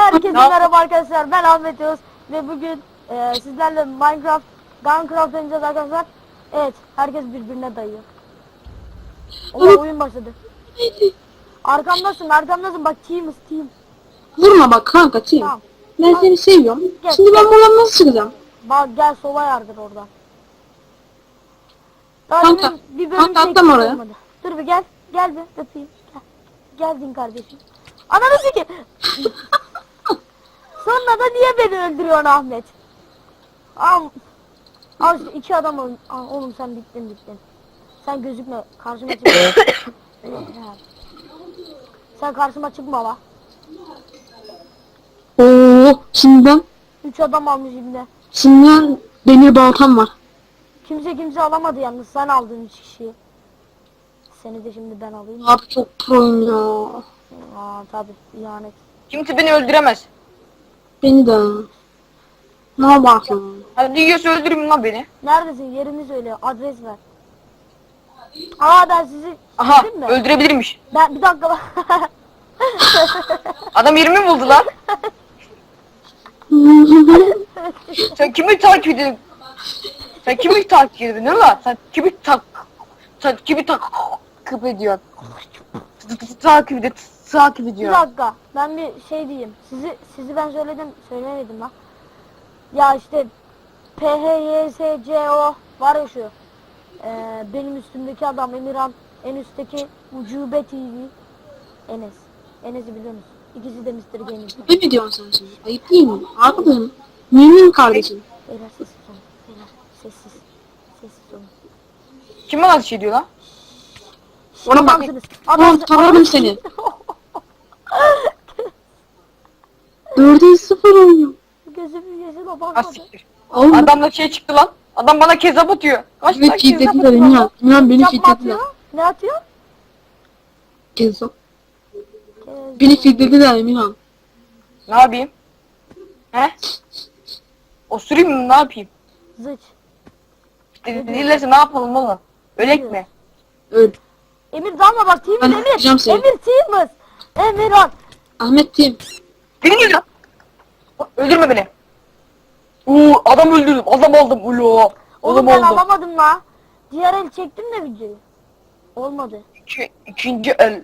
Herkese merhaba arkadaşlar. Ben Ahmet Yavuz ve bugün e, sizlerle Minecraft, Gunecraft oynayacağız arkadaşlar. Evet, herkes birbirine dayıyor. O oyun başladı. Arkamdasın, arkamdasın. Bak team'iz team. Vurma bak kanka Tim. Tamam. Ben seni seviyorum. Gel. Şimdi ben buradan nasıl çıkacağım? Bak gel sola yardır oradan. Daha Kanka, demin bir bölüm kanka, çektik, atlama oraya. olmadı. Dur bir gel. Gel bir öpeyim. Gel. Geldin kardeşim. Ananı sikeyim. Niye beni öldürüyorsun Ahmet? Am Al şu iki adam ol. Aa, oğlum sen bittin bittin. Sen gözükme. Karşıma çıkma. sen karşıma çıkma la. Oo, şimdi ben, Üç adam almış şimdi. şimdi ben demir baltam var. Kimse kimse alamadı yalnız. Sen aldın üç kişiyi. Seni de şimdi ben alayım. Abi çok proyum ya. Aa tabi ihanet. Kimse beni öldüremez. Beni de. Ne yapıyorsun? Hadi yiyorsa öldürün lan beni. Neredesin? Yerini söyle. Adres ver. Aa ben sizi Aha mi? öldürebilirmiş. Ben bir dakika bak. Adam yerimi buldu lan. Sen kimi takip ediyorsun? Sen kimi takip ediyorsun ne lan? Sen kimi tak... Sen kimi takip ediyorsun? Takip ediyor, takip bir ediyor. dakika. Ben bir şey diyeyim. Sizi sizi ben söyledim. Söylemedim lan. Ya işte PHYSCO var ya şu. Ee, benim üstümdeki adam Emirhan. En üstteki Ucube TV. Enes. Enes'i biliyor musun? İkisi de Mr. Gaming. ne mi diyorsun sen şimdi? Ayıp değil mi? Arkadaşım. Mümin kardeşim. Beyler sessiz olun. Beyler sessiz. Sessiz olun. Kim bana şey diyor lan? Ona bak. Adamsınız. Adamsınız. tararım seni. 4'e 0 oynuyor. Gözümün yaşına Ha bakmadı. siktir. Oğlum Adamla şey çıktı lan. Adam bana kezap atıyor. Kaç tane kezap fitlediler atıyor lan? Emirhan beni Yapma atıyor. Ne atıyor? Kezo. Kez- Beni fitlediler Emirhan. Ne yapayım? He? Osurayım mı ne yapayım? Zıç. Dedilerse ne yapalım oğlum? Ölek mi? Öl. Emir dalma bak Ben Emir. atacağım seni. Emir team'iz. Emirhan. Ahmet Tim. Beni geliyor. Öldürme beni. Oo adam öldürdüm. Adam oldum. Ulo. Oğlum Adam ben oldum. alamadım la. Diğer el çektim de videoyu. Olmadı. İki, ikinci el.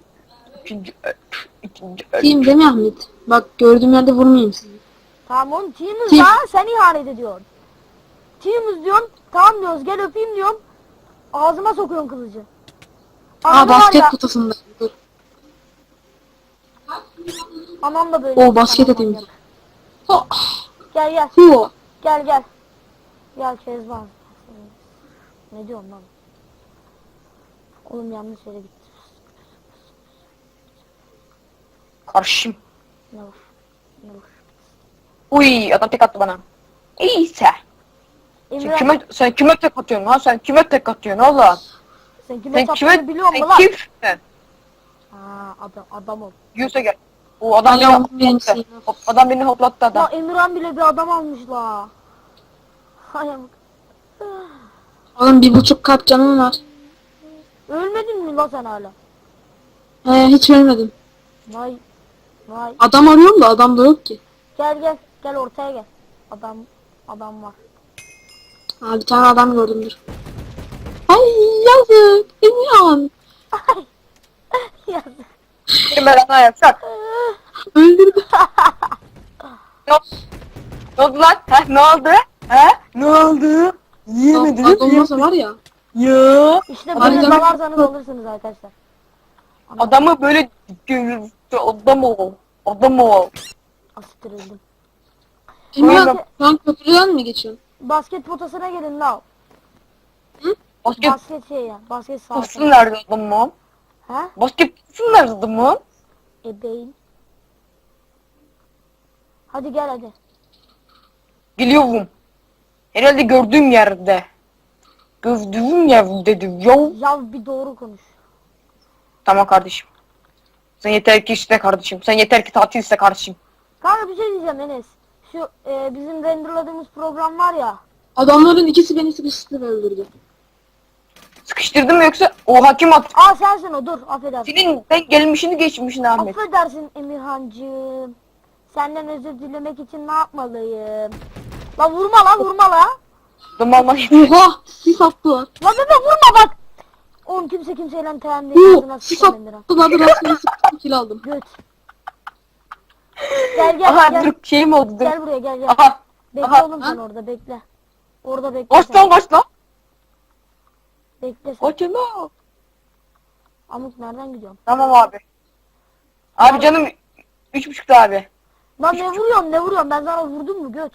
İkinci el. İkinci el. Tim değil mi Ahmet? Bak gördüğüm yerde vurmayayım sizi. Tamam oğlum team'iz Team. la. Sen ihanet ediyorsun. Team'iz diyorsun. Tamam diyoruz gel öpeyim diyorum. Ağzıma sokuyorsun kılıcı. Aa var basket ya, kutusunda. Dur. Anam da böyle. O basket manyak. Oh, Gel gel. Hu. Gel gel. Gel Kezban. Ne diyorsun lan? Oğlum yanlış yere gitti. Karşım. Ne var? Ne var? Uy adam tek attı bana. İyiyse. Sen kime, sen kime tek atıyorsun lan? Sen kime tek atıyorsun oğlum? sen kime Sen kime, biliyor musun sen lan? kimsin? Ha, adam, adam ol. Yiyorsa gel. O adam beni Adam hoplattı. Hop, adam beni hoplattı Ya adam. Emirhan bile bir adam almış la. Hay amık. Oğlum bir buçuk kalp canım var. Ölmedin mi la sen hala? He hiç ölmedim. Vay. Vay. Adam arıyorum da adam da yok ki. Gel gel. Gel ortaya gel. Adam adam var. Ha bir tane adam gördüm dur. Ay yazık. Emirhan. Yazık. Benim ben yapsak. Öldürdü. Ne oldu? Ne oldu lan? Ha, ne oldu? Ha? Ne oldu? Yiyemedim. Bak olmasa var ya. Ya. İşte böyle mi? dalarsanız alırsınız arkadaşlar. Adamı böyle adam ol. Adam ol. Asittir öldüm. Emirhan Öyle. sen köprüden mi geçiyorsun? Basket potasına gelin la. Basket Basket şey ya. Basket sahası. nerede adamım? Ha? Basket potasın nerede adamım? Ebeğin. Hadi gel hadi. Geliyorum. Herhalde gördüğüm yerde. Gördüğüm yer dedim. Yo. Ya bir doğru konuş. Tamam kardeşim. Sen yeter ki iste kardeşim. Sen yeter ki tatil iste kardeşim. Kanka bir şey diyeceğim Enes. Şu e, bizim renderladığımız program var ya. Adamların ikisi beni sıkıştı ve öldürdü. Sıkıştırdın mı yoksa? Oha kim attı? Aa sensin o dur affedersin. Senin ben gelmişini geçmişini Ahmet. Affedersin Emirhancığım. Senden özür dilemek için ne yapmalıyım? Lan vurma lan vurma lan. Dumanla Oha! Sis attılar. Lan bebe vurma bak. Oğlum kimse kimseyle teğen değil. Oo! Sis attılar. Rastgele sıktım kill aldım. Göt. Gel gel Aha gel. dur şey mi oldu dur. Gel buraya gel gel. Aha. Bekle aha. oğlum Ha? sen orada bekle. Orada bekle Kaç sen. lan kaç lan. Bekle sen. Kaç lan. Amuk nereden gidiyorsun? Tamam abi. Abi canım üç buçukta abi. Lan ne vuruyorsun ne vuruyorsun ben sana vurdum mu göt?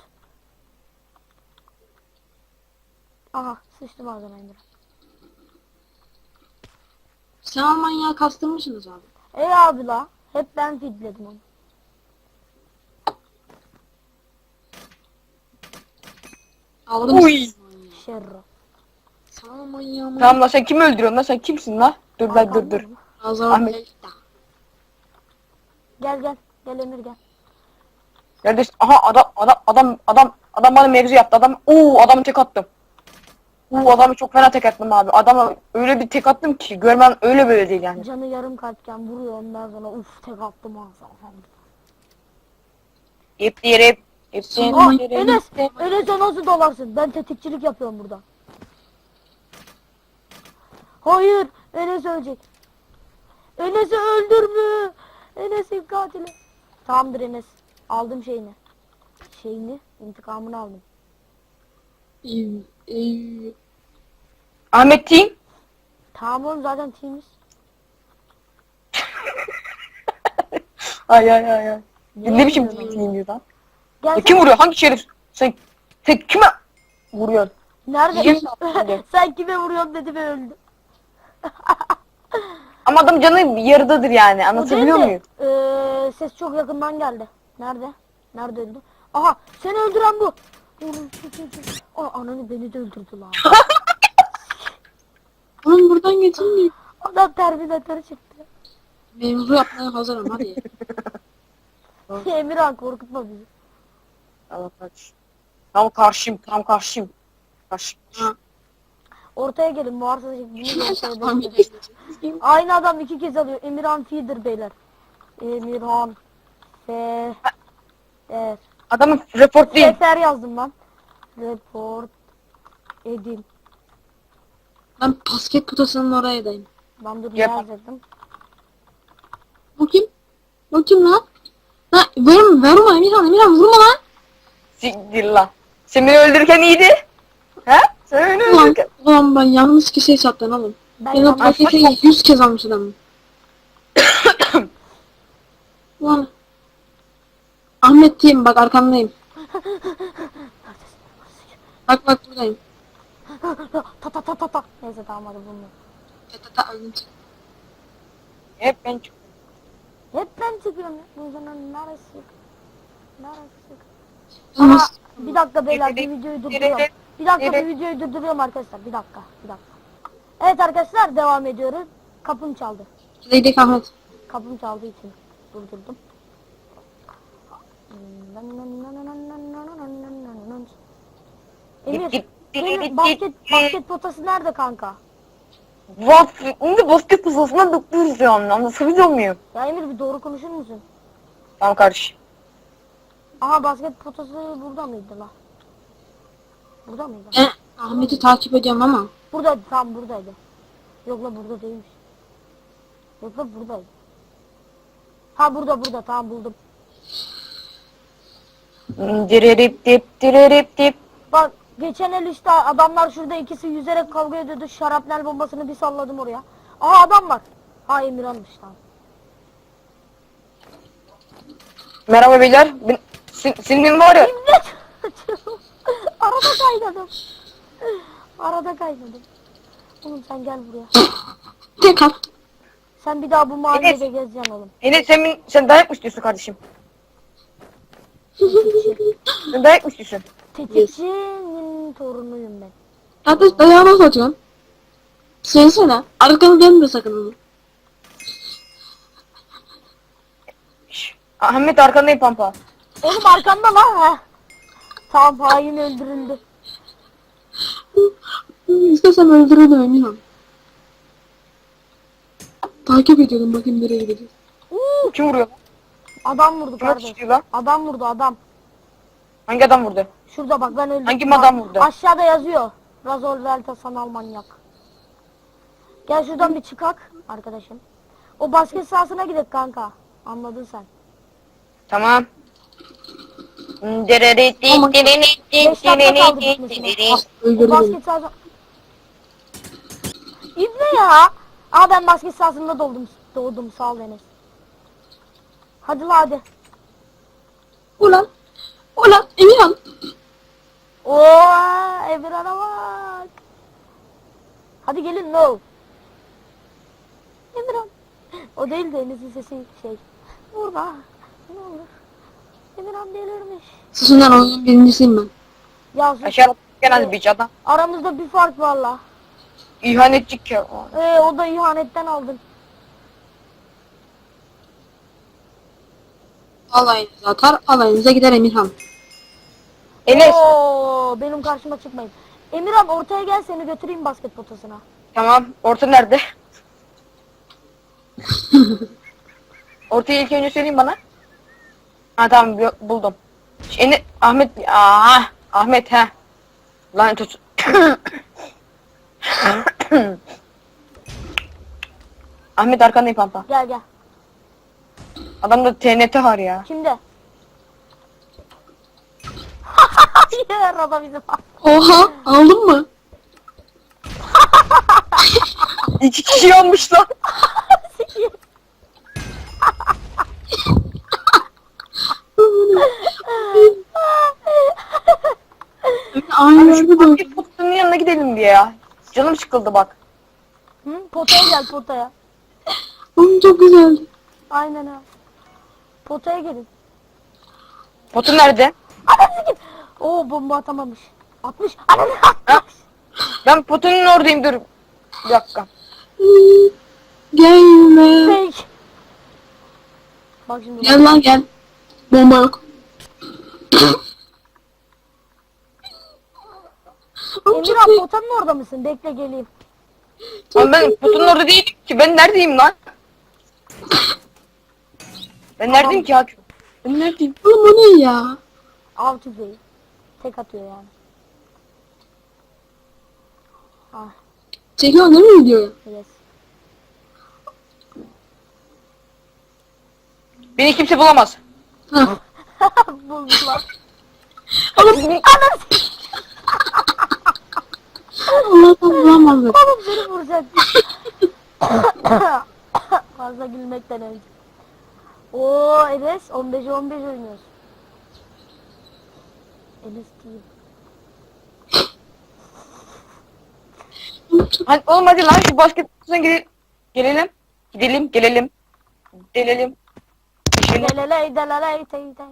Aha sıçtım ağzına Emre. Sen Almanya'ya kastırmışsınız abi. Ey abi la. Hep ben fidledim onu. Aldım. Uy. Şerro. Sen Almanya mı? Tamam lan sen kimi öldürüyorsun lan sen kimsin lan? Dur lan dur dur. Ahmet. Delta. Gel gel. Gel Emir gel. Neredesin? Aha adam adam adam adam adam bana mevzu yaptı adam. Oo adamı tek attım. Oo adamı çok fena tek attım abi. Adama öyle bir tek attım ki görmen öyle böyle değil yani. Canı yarım kalpken vuruyor ondan sonra uf tek attım ağzına. İp diye ip. İp diye Tamam. Aa, Enes, Enes'e nasıl dolarsın? Ben tetikçilik yapıyorum burada. Hayır, Enes ölecek. Enes'i öldürme. Enes'in katili. Tamamdır Enes. Aldım şeyini. Şeyini, intikamını aldım. İyi. iyi. Ahmet Team. Tamam oğlum zaten teamiz. Ay ay ay ay. Niye Ne biçim vuruyorsun team diyor lan? Gel sen- kim vuruyor? Hangi şerif? Sen tek kime vuruyorsun? Nerede? Saniye. sen kime vuruyorsun dedi ve öldü. Ama adam canı yarıdadır yani. Anlatabiliyor muyum? eee, ses çok yakından geldi. Nerede? Nerede öldü? Aha seni öldüren bu. Aa, ananı beni de öldürdü lan. Oğlum buradan geçin Adam terminatörü çıktı. Mevzu yapmaya hazırım hadi. Emirhan korkutma bizi. Tamam kardeşim. Tam karşıyım, tam karşıyım. Karşıyım. Ha. Ortaya gelin Tahmin bekleyin. Aynı adam iki kez alıyor. Emirhan Feeder beyler. Emirhan. Fe. Er. Adamı reportlayın. Sefer yazdım lan. Report. Edin. Ben basket kutusunun orayadayım. Ben dur Yap. yazdım. Bu kim? Bu kim lan? Ha, vurma, vurma Emirhan, Emirhan vurma lan. Siktir lan. Sen beni öldürürken iyiydi. He? Sen beni Ulan, öldürürken. ulan ben yanlış kişiye sattın oğlum. Ben Ben o yanlış- paketi 100 kez almış adamım. Ulan. Ahmet diyeyim bak arkandayım. Bak bak buradayım. ta ta ta ta ta. Neyse tamam hadi bunu. Ta ta ta öldüm. Hep ben çıktım. Hep ben çıkıyorum. Bu yüzden neresi? Neresi? Ama Ama bir dakika beyler bir videoyu durduruyorum. Bir dakika bir videoyu durduruyorum arkadaşlar. Bir dakika. Bir dakika. Evet arkadaşlar devam ediyoruz. Kapım çaldı. Gidelim Ahmet. Kapım çaldığı için durdurdum. Emir, Emir basket, basket potası nerede kanka? Bas, onu basket posasına doktoruz ya anne. Anlatabiliyor muyum? Ya Emir bir doğru konuşur musun? Tamam kardeşim. Aha basket potası burada mıydı la? Burada mıydı? E, Ahmet'i takip ediyorum ama. Buradaydı tam buradaydı. Yok la burada değilmiş. Yok la buradaydı. Ha burada burada tamam buldum. Direrip dip direrip dip. Bak geçen el işte adamlar şurada ikisi yüzerek kavga ediyordu. Şarapnel bombasını bir salladım oraya. Aha adam var. Ha Emirhan'mış tamam. Merhaba beyler. Ben, sin, senin var ya. İmdat! Arada kaynadım. Arada kaynadım. Oğlum sen gel buraya. Tek at. Sen bir daha bu mahallede gezeceksin oğlum. Enes sen, sen dayak mı istiyorsun kardeşim? Dayak mı istiyorsun? Tetikçinin torunuyum ben. Kardeş dayağı nasıl atıyorsun? Söylesene. Arkanı dönme sakın Ahmet arkandayım pampa. Oğlum arkanda lan ha. Tamam hain öldürüldü. İstesem öldürürdüm Emirhan. Takip ediyordum bakayım nereye gideceğiz. Uuu Kim vuruyor? Adam vurdu Kime kardeş. lan? Adam vurdu adam. Hangi adam vurdu? Şurada bak ben öldüm. Hangi Bak, adam vurdu? Aşağıda yazıyor. Razor Delta sanal manyak. Gel şuradan bir çıkak arkadaşım. O basket sahasına gidelim kanka. Anladın sen. Tamam. Ama- Beş dakika kaldı bitmesine. O basket sahasına... İbne ya. Aa ben basket sahasında doğdum. Doğdum sağ ol Enes. Hadi la hadi. Ulan. Ulan Emirhan. Oo, Emirhan'a bak. Hadi gelin no. Emirhan. O değil de Enes'in sesi şey. Burada. Ne olur. Emirhan delirmiş. Susun lan oyunun birincisiyim ben. Ya sus. Aşağı genel bir adam. Aramızda bir fark var la. İhanetçik ya. Ee, o da ihanetten aldın. Alayınıza atar, alayınıza gider Emirhan. Enes. Oo, benim karşıma çıkmayın. Emirhan ortaya gel seni götüreyim basket potasına. Tamam. Orta nerede? Ortayı ilk önce söyleyeyim bana. Ha tamam bu- buldum. Ene Ahmet aa Ahmet ha. Lan tut. Ahmet arkandayım pampa. Gel gel. Adamda TNT var ya. Kimde? Hayır adam bizim. Oha aldın mı? İki kişi olmuş lan. Aynı Abi yerde de. yanına gidelim bir ya. Canım sıkıldı bak. Hı? Potaya gel potaya. Oğlum çok güzeldi. Aynen ha. Potaya gelin. Potun nerede? Ananı git. Oo bomba atamamış. Atmış. Ananı atmış. Ben potunun oradayım dur. Bir dakika. Gelme. Fake. Bak şimdi. Gel lan gel. Bomba yok. Emirhan potanın orada mısın? Bekle geleyim. Ama ben potunun orada değilim ki. Ben neredeyim lan? Ben neredeyim ki hakim? Ben neredeyim? Oğlum bu ne ya? Av tüfeği. Tek atıyor yani. Ah Çekiyorsun değil mi videoyu? yes. Beni kimse bulamaz. Hah. Buldular. Oğlum Allah'tan vuramam ben. Oğlum seni vuracak. Fazla gülmekten önce. Oo Enes 15'e 15 oynuyoruz. Enes değil. Hadi oğlum hadi lan şu basket potasına gel gelelim. Gidelim, gelelim. Gelelim. Geçelim. Deleley deleley tey tey.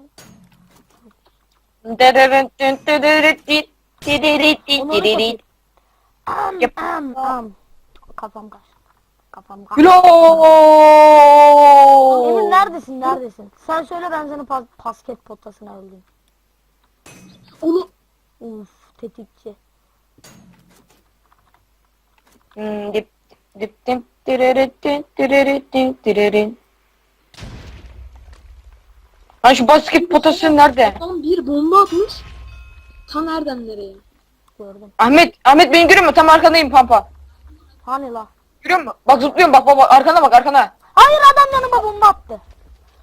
Onu da kapayım. Am Yap. am am. Kafam kaç. Kafam. Glo! Emin neredesin neredesin? Sen söyle ben seni pas basket potasına öldüm. Onu Uf tetikçi. Hmm, dip dip dip diriritin, diriritin, diririn. Lan şu basket potası nerede? adam bir bomba atmış. Ta nereden nereye? Gördüm. Ahmet, Ahmet beni görüyor mu? Tam arkandayım pampa. Hani la? Görüyor musun? Bak zıplıyorum bak baba arkana bak arkana. Hayır adam yanıma bomba attı.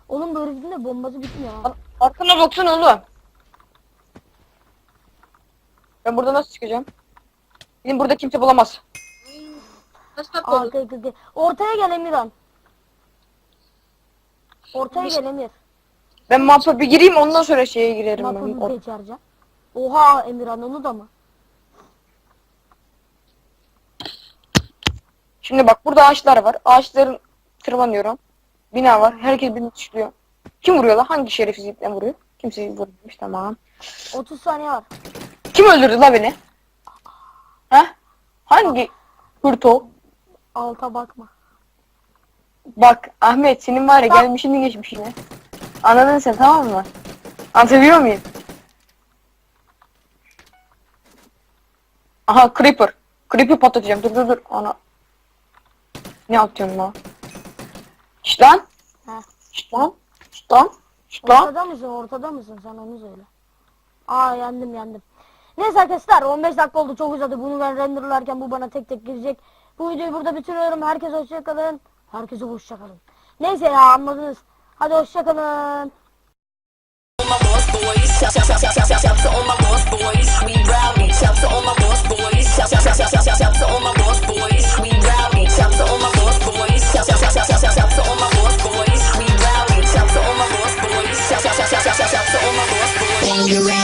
Oğlum bu herifin de bombası bitmiyor ha. Ar- Arkana baksana oğlum. Ben burada nasıl çıkacağım? Benim burada kimse bulamaz. Dakika oldu? Arkaya kızdı. Ortaya gel Emirhan. Ortaya gel Emir. Ben map'a bir gireyim ondan sonra şeye girerim. ben. Mapını becereceğim. Oha Emirhan onu da mı? Şimdi bak burada ağaçlar var. Ağaçların tırmanıyorum. Bina var. Herkes birini düşürüyor. Kim vuruyor lan? Hangi şerefsizlikle vuruyor? Kimse vurmuş tamam. 30 saniye var. Kim öldürdü la beni? Ha? Hangi hırto? Alta bakma. Bak Ahmet senin var ya gelmişini geçmişini. Anladın sen tamam mı? Anlatabiliyor muyum? Aha Creeper. Creeper patlatacağım. Dur dur dur. Ana. Ne atıyorsun lan? Şşt lan. Heh. Lan. Şşt lan. Şşt lan. Ortada mısın? Ortada mısın? Sen onu söyle. Aa yendim yendim. Neyse arkadaşlar 15 dakika oldu çok uzadı. Bunu ben renderlarken bu bana tek tek girecek. Bu videoyu burada bitiriyorum. Herkese hoşçakalın. Herkese hoşçakalın. Neyse ya anladınız. Hadi hoşçakalın. All my boss boys, shout shout shout shout shout shout to all my boss boys, we rowdy. Shout to all my boss boys, shout shout shout shout shout shout to all my boss boys, we rowdy. Shout to all my Bang around.